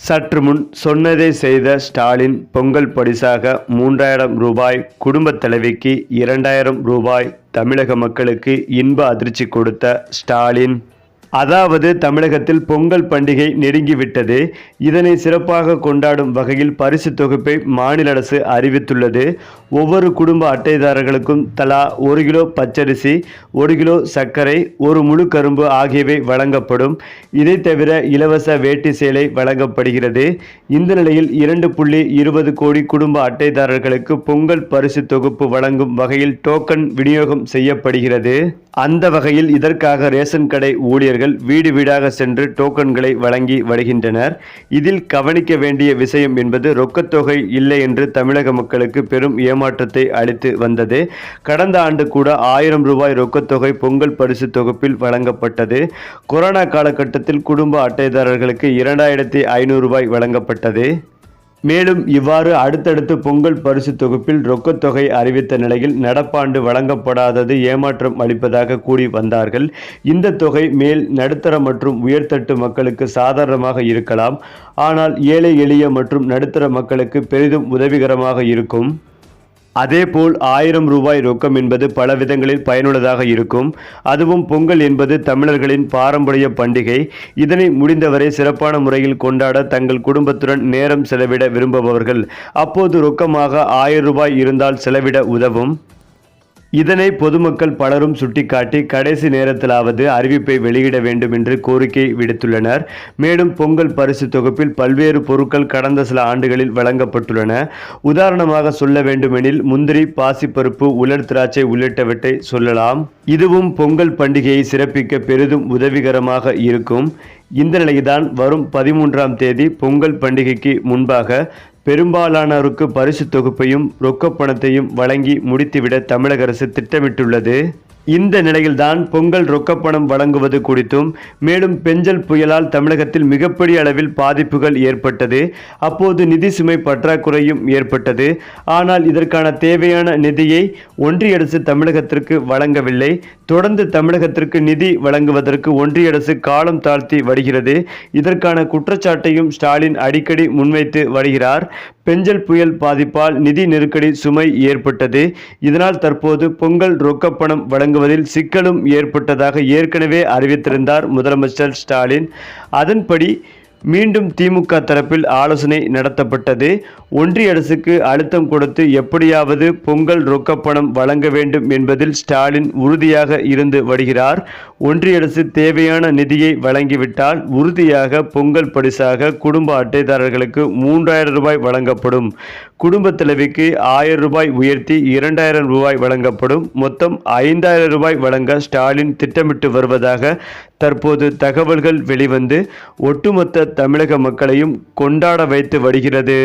சற்று முன் சொன்னதை செய்த ஸ்டாலின் பொங்கல் பரிசாக மூன்றாயிரம் ரூபாய் குடும்பத் தலைவிக்கு இரண்டாயிரம் ரூபாய் தமிழக மக்களுக்கு இன்ப அதிர்ச்சி கொடுத்த ஸ்டாலின். அதாவது தமிழகத்தில் பொங்கல் பண்டிகை நெருங்கிவிட்டது. இதனை சிறப்பாக கொண்டாடும் வகையில் பரிசு தொகுப்பை மாநில அரசு அறிவித்துள்ளது. ஒவ்வொரு குடும்ப அட்டைதாரர்களுக்கும் தலா ஒரு கிலோ பச்சரிசி ஒரு கிலோ சர்க்கரை ஒரு முழு கரும்பு ஆகியவை வழங்கப்படும். இதை தவிர இலவச வேட்டி சேலை வழங்கப்படுகிறது. இந்த நிலையில் இரண்டு புள்ளி இருபது கோடி குடும்ப அட்டைதாரர்களுக்கு பொங்கல் பரிசு தொகுப்பு வழங்கும் வகையில் டோக்கன் விநியோகம் செய்யப்படுகிறது. அந்த வகையில் இதற்காக ரேஷன் கடை ஊழியர் ஊழியர்கள் வீடு வீடாக சென்று டோக்கன்களை வழங்கி வருகின்றனர். இதில் கவனிக்க வேண்டிய விஷயம் என்பது ரொக்கத்தொகை இல்லை என்று தமிழக மக்களுக்கு பெரும் ஏமாற்றத்தை அளித்து வந்தது. கடந்த ஆண்டு கூட ஆயிரம் ரூபாய் ரொக்கத்தொகை பொங்கல் பரிசு தொகுப்பில் வழங்கப்பட்டது. கொரோனா காலகட்டத்தில் குடும்ப அட்டைதாரர்களுக்கு இரண்டாயிரத்தி ஐநூறு ரூபாய் வழங்கப்பட்டது. மேலும் இவ்வாறு அடுத்தடுத்து பொங்கல் பரிசு தொகுப்பில் ரொக்கத் தொகை அறிவித்த நிலையில் நடப்பாண்டு வழங்கப்படாதது ஏமாற்றம் அளிப்பதாக கூறி வந்தார்கள். இந்த தொகை மேல் நடுத்தர மற்றும் உயர்தட்டு மக்களுக்கு சாதாரணமாக இருக்கலாம். ஆனால் ஏழை எளிய மற்றும் நடுத்தர மக்களுக்கு பெரிதும் உதவிகரமாக இருக்கும். அதேபோல் ஆயிரம் ரூபாய் ரொக்கம் என்பது பல விதங்களில் பயனுள்ளதாக இருக்கும். அதுவும் பொங்கல் என்பது தமிழர்களின் பாரம்பரிய பண்டிகை. இதனை முடிந்தவரை சிறப்பான முறையில் கொண்டாட தங்கள் குடும்பத்துடன் நேரம் செலவிட விரும்புபவர்கள். அப்போது ரொக்கமாக ஆயிரம் ரூபாய் இருந்தால் செலவிட உதவும். இதனை பொதுமக்கள் பலரும் சுட்டிக்காட்டி கடைசி நேரத்திலாவது அறிவிப்பை வெளியிட வேண்டும் என்று கோரிக்கை விடுத்துள்ளனர். மேலும் பொங்கல் பரிசு தொகுப்பில் பல்வேறு பொருட்கள் கடந்த சில ஆண்டுகளில் வழங்கப்பட்டுள்ளன. உதாரணமாக சொல்ல வேண்டுமெனில் முந்திரி பாசிப்பருப்பு உலர் திராட்சை உள்ளிட்டவற்றை சொல்லலாம். இதுவும் பொங்கல் பண்டிகையை சிறப்பிக்க பெரிதும் உதவிகரமாக இருக்கும். இந்த நிலையில்தான் வரும் பதிமூன்றாம் தேதி பொங்கல் பண்டிகைக்கு முன்பாக பெரும்பாலானோருக்கு பரிசு தொகுப்பையும் ரொக்கப்பணத்தையும் வழங்கி முடித்துவிட தமிழக அரசு திட்டமிட்டுள்ளது. இந்த நிலையில்தான் பொங்கல் ரொக்கப்பணம் வழங்குவது குறித்தும் மேலும் பெஞ்சல் புயலால் தமிழகத்தில் மிகப்பெரிய அளவில் பாதிப்புகள் ஏற்பட்டது. அப்போது நிதி சுமை பற்றாக்குறையும் ஏற்பட்டது. ஆனால் இதற்கான தேவையான நிதியை ஒன்றிய அரசு தமிழகத்திற்கு வழங்கவில்லை. தொடர்ந்து தமிழகத்திற்கு நிதி வழங்குவதற்கு ஒன்றிய அரசு காலம் தாழ்த்தி வருகிறது. இதற்கான குற்றச்சாட்டையும் ஸ்டாலின் அடிக்கடி முன்வைத்து வருகிறார். பெஞ்சல் புயல் பாதிப்பால் நிதி நெருக்கடி சுமை ஏற்பட்டது. இதனால் தற்போது பொங்கல் ரொக்கப்பணம் வழங்குவதில் சிக்கலும் ஏற்பட்டதாக ஏற்கனவே அறிவித்திருந்தார் முதலமைச்சர் ஸ்டாலின். அதன்படி மீண்டும் திமுக தரப்பில் ஆலோசனை நடத்தப்பட்டது. ஒன்றிய அரசுக்கு அழுத்தம் கொடுத்து எப்படியாவது பொங்கல் ரொக்கப்பணம் வழங்க வேண்டும் என்பதில் ஸ்டாலின் உறுதியாக இருந்து வருகிறார். ஒன்றிய அரசு தேவையான நிதியை வழங்கிவிட்டால் உறுதியாக பொங்கல் பரிசாக குடும்ப அட்டைதாரர்களுக்கு மூன்றாயிரம் ரூபாய் வழங்கப்படும். குடும்ப தலைவிக்கு ஆயிரம் ரூபாய் உயர்த்தி இரண்டாயிரம் ரூபாய் வழங்கப்படும். மொத்தம் ஐந்தாயிரம் ரூபாய் வழங்க ஸ்டாலின் திட்டமிட்டு வருவதாக தற்போது தகவல்கள் வெளிவந்து ஒட்டுமொத்த தமிழக மக்களையும் கொண்டாட வைத்து வருகிறது.